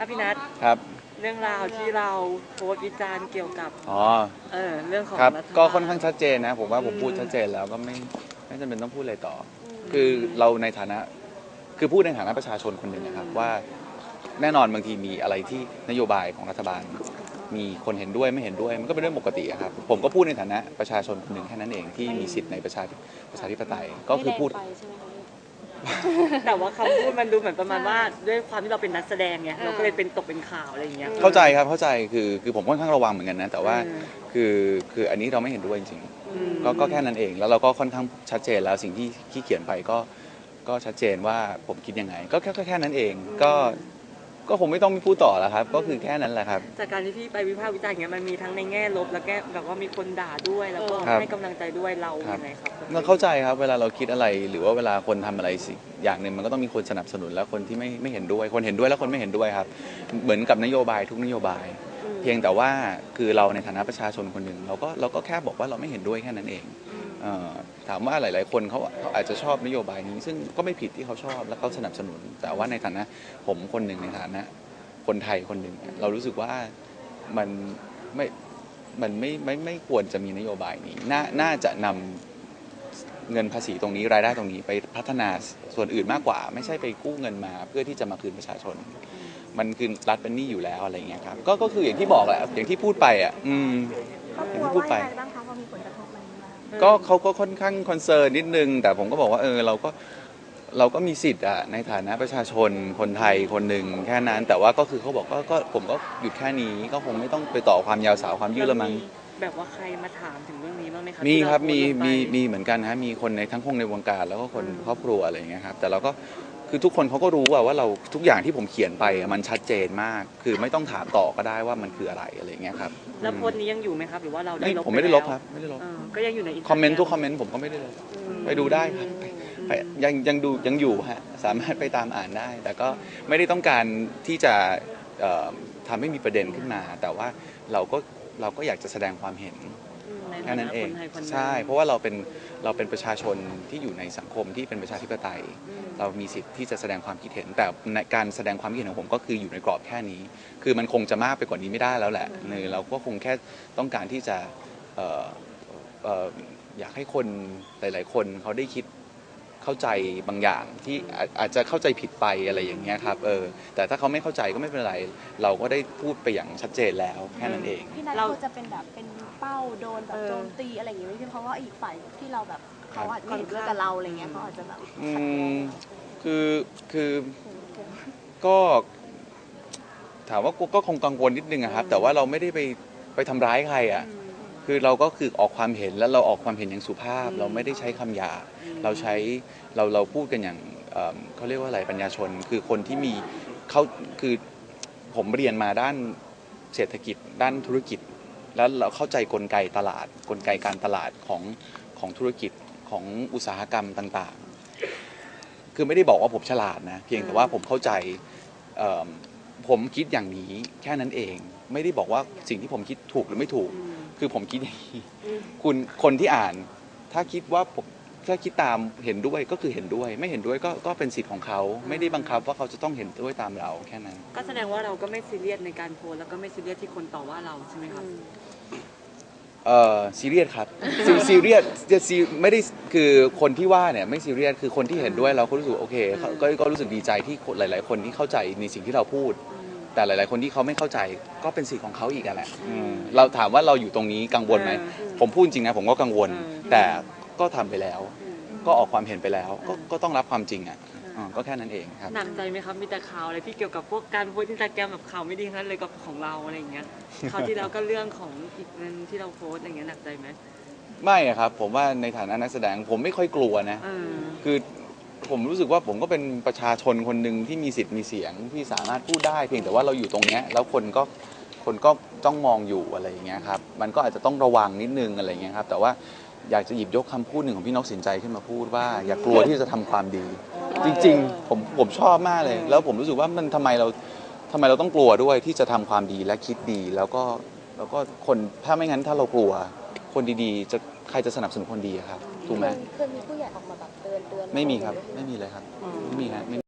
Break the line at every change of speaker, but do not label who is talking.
อะพี่นัท
ครับ
เรื่องราวที่เราโพสต์วิจารณ์เกี่ยวกับ
อ๋อ
เออเรื่องของ
ครับ
รัฐบาล
ก็ค่อนข้างชัดเจนนะ ผมว่าผม
อืม
พูดชัดเจนแล้วก็ไม่ไม่จำเป็นต้องพูดอะไรต่ออคือเราในฐานะ คือพูดในฐานะประชาชนคนหนึ่งนะครับ ว่าแน่นอนบางทีมีอะไรที่นโยบายของรัฐบาล มีคนเห็นด้วยไม่เห็นด้วยมันก็เป็นเรื่องปกติอะครับ ผมก็พูดในฐานะประชาชนคนหนึ่งแค่นั้นเองที่มีสิทธิ์ในประชาธิประชาธิปไตยก็คือพูด
ไม่แรงไปใช่ไหมคะ
แต่ว่าคำพูดมันดูเหมือนประมาณว่าด้วยความที่เราเป็นนักแสดงไงเราก็เลยเป็นตกเป็นข่าวอะไรอย่างเงี้ย
เข้าใจครับเข้าใจคือคือผมค่อนข้างระวังเหมือนกันนะ แต่ว่า
อืม
คือคืออันนี้เราไม่เห็นด้วยจริง
อืม
ๆก็ก็แค่นั้นเองแล้วเราก็ค่อนข้างชัดเจนแล้วสิ่งที่ที่เขียนไปก็ก็ชัดเจนว่าผมคิดยังไง ก็แค่ก็แค่นั้นเอง ก็ ก็คงไม่ต้องพูดต่อแล้วครับ ก็คือแค่นั้นแหละครับ
จากการที่พี่ไปวิพากษ์วิจารณ์อย่างเงี้ยมันมีทั้งในแง่ลบแล้วก็แบบว่ามีคนด่าด้วยแล้วก็
ครับ
ให้กำลังใจด้วยเรา
ครับ
ยังไงครับ
เราเข้าใจครับเวลาเราคิดอะไรหรือว่าเวลาคนทำอะไรสิอย่างหนึ่งมันก็ต้องมีคนสนับสนุนและคนที่ไม่ไม่เห็นด้วย คนเห็นด้วยและคนไม่เห็นด้วยครับ เหมือนกับนโยบายทุกนโยบายเพียงแต่ว่าคือเราในฐานะประชาชนคนหนึ่งเราก็เราก็แค่บอกว่าเราไม่เห็นด้วยแค่นั้นเองเอ่อ ถามว่าหลาย ๆ คนเขาเขาอาจจะชอบนโยบายนี้ ซึ่งก็ไม่ผิดที่เขาชอบและเขาสนับสนุน แต่ว่าในฐานะผมคนหนึ่งในฐานะ คนไทยคนหนึ่งเรารู้สึกว่ามันไม่มันไม่ไม่ไม่ควรจะมีนโยบายนี้น่าน่าจะนำเงินภาษีตรงนี้รายได้ตรงนี้ไปพัฒนาส่วนอื่นมากกว่า ไม่ใช่ไปกู้เงินมา เพื่อที่จะมาคืนประชาชน มันคือรัฐเป็นหนี้อยู่แล้วอะไรอย่างเงี้ยครับก็ก็คืออย่างที่บอกแหละอย่างที่พูดไปอะอืม
อบครัวว่ายังไงบ้าง
ก็เขาก็ค่อนข้างคอนเซิร์นนิดนึง แต่ผมก็บอกว่าเออเราก็เราก็มีสิทธิ์อะในฐานะประชาชนคนไทยคนหนึ่งแค่นั้น แต่ว่าก็คือเขาบอกว่าก็ผมก็หยุดแค่นี้ก็คงไม่ต้องไปต่อความยาวสาวความยืดละมั้ง
แบบว่าใครมาถามถึงเรื่องนี้บ้างไหมคะ
มี
ที่เา
ครับมี
โพสต์ลงไป
มีมีเหมือนกันฮะมีคนในทั้งคงในวงการ แล้วก็คน
อืม
ครอบครัวอะไรอย่างเงี้ยครับแต่เราก็ คือทุกคนเขาก็รู้อะว่าเราทุกอย่างที่ผมเขียนไปอะมันชัดเจนมาก คือไม่ต้องถามต่อก็ได้ว่ามันคืออะไรอะไรอย่างเงี้ยครับ
แล้วโพสต์นี้ยังอยู่ไหมครับหรือว่าเราได้
ไม่
ลบ
ผมไม่ได้ลบ
ป
ค
แว
รับไม่ได้ลบ
เออก็ยังอยู่ใน
คอมเมนต์ทุกคอมเมนต์ผมก็ไม่ได้ลบไปดูได้ครับไปไปยังยังดูยังอยู่ฮะสามารถไปตามอ่านได้ แต่ก็ไม่ได้ต้องการที่จะเอ่อทำให้มีประเด็นขึ้นมา แต่ว่าเราก็เราก็อยากจะแสดงความเห็น
ใน
แค่
ฐา
นั้
นะ
นเอง
คนไทยคนหนึ่ง
ใช่ เพราะว่าเราเป็นเราเป็นประชาชนที่อยู่ในสังคมที่เป็นประชาธิปไตย
อืม
เรามีสิทธิ์ที่จะแสดงความคิดเห็น แต่ในการแสดงความคิดเห็นของผมก็คืออยู่ในกรอบแค่นี้ คือมันคงจะมากไปกว่านี้ไม่ได้แล้วแหละเนยเราก็คงแค่ต้องการที่จะเอ่อเอ่ออยากให้คนหลาย ๆ คนเขาได้คิด เข้าใจบางอย่างที่อาอาจจะเข้าใจผิดไปอะไรอย่างเงี้ยครับเออแต่ถ้าเขาไม่เข้าใจก็ไม่เป็นไร เราก็ได้พูดไปอย่างชัดเจนแล้วแค่นั้นเอง
พี่นัท
เรา
เขาจะเป็นแบบเป็นเป้าโดนแบบ
เออ
โจมตีอะไรอย่างเงี้ยไม่ใช่เพราะว่าอีกฝ่ายที่เราแบบเขา
ครับ
อาจจะไม่เห็นด้วยกับเราอะไรเงี้ยเขาอาจจะแบบ
อืมคือคือก็ถามว่าก็ก็คงกังวลนิดนึงอะครับแต่ว่าเราไม่ได้ไปไปทำร้ายใครอะ คือเราก็คือออกความเห็นแล้วเราออกความเห็นอย่างสุภาพ เราไม่ได้ใช้คำหยาบเราใช้เราเราพูดกันอย่างเอิ่มเขาเรียกว่าอะไรปัญญาชน คือคนที่มีเขาคือผมเรียนมาด้านเศรษฐกิจด้านธุรกิจ แล้วเราเข้าใจกลไกตลาด กลไกการตลาดของของธุรกิจของอุตสาหกรรมต่างๆ คือไม่ได้บอกว่าผมฉลาดนะเพียงแต่ว่าผมเข้าใจเอิ่มผมคิดอย่างนี้แค่นั้นเอง ไม่ได้บอกว่าสิ่งที่ผมคิดถูกหรือไม่ถูก คือผมคิดอย่างนี้คุณคนที่อ่าน ถ้าคิดว่าผมถ้าคิดตามเห็นด้วยก็คือเห็นด้วย ไม่เห็นด้วยก็ก็เป็นสิทธิ์ของเขา ไม่ได้บังคับว่าเขาจะต้องเห็นด้วยตามเราแค่นั้น
ก็แสดงว่าเราก็ไม่ซีเรียสในการโพสต์แล้วก็ไม่ซีเรียสที่คนต่อว่าเราใช่ไหมครับ
เอ่อซีเรียสครับซีซีเรียสจะซีไม่ได้คือคนที่ว่าเนี่ยไม่ซีเรียสคือคนที่เห็นด้วยเราก็รู้สึกโอเคเขาก็ก็รู้สึกดีใจที่คนหลาย ๆ คนที่เข้าใจในสิ่งที่เราพูด แต่หลาย ๆ คนที่เขาไม่เข้าใจก็เป็นสิทธิ์ของเขาอีกอะแหละอืมเราถามว่าเราอยู่ตรงนี้กังวลไหม
อืม
ผมพูดจริงนะผมก็กังวล
อืม
แต่ก็ทำไปแล้ว ก็ออกความเห็นไปแล้ว ก็ก็ต้องรับความจริงอะอ่าก็แค่นั้นเองครับ
หนักใจไหมครับมีแต่ข่าวอะไรที่เกี่ยวกับพวกการโพสต์อินสตาแกรมแบบข่าวไม่ดีทั้งนั้นเลยกับของเราอะไรอย่างเงี้ยคราวที่แล้วก็เรื่องของอีกเงินที่เราโพสต์อะไรอย่างเงี้ยหนักใจไหม
ไม่อะครับ ผมว่าในฐานะนักแสดงผมไม่ค่อยกลัวนะ
เออ
คือ ผมรู้สึกว่าผมก็เป็นประชาชนคนหนึ่งที่มีสิทธิ์มีเสียงที่สามารถพูดได้ เพียงแต่ว่าเราอยู่ตรงเนี้ยแล้วคนก็คนก็จ้องมองอยู่อะไรอย่างเงี้ยครับมันก็อาจจะต้องระวังนิดนึงอะไรอย่างเงี้ยครับแต่ว่าอยากจะหยิบยกคำพูดหนึ่งของพี่นกสินใจขึ้นมาพูดว่า อย่ากลัวที่จะทำความดี จริงๆผมผมชอบมากเลย แล้วผมรู้สึกว่ามันทำไมเราทำไมเราต้องกลัวด้วยที่จะทำความดีและคิดดีแล้วก็แล้วก็คนถ้าไม่งั้นถ้าเรากลัว คนดีๆ จะ ใครจะสนับสนุนคนดีอะครับถูกไหม
เคยมีผู้ใหญ่ออกมาแบบเตือนเตือน
ไม่มีครับ ไม่มีเลยครับ ไม่มีฮะไม่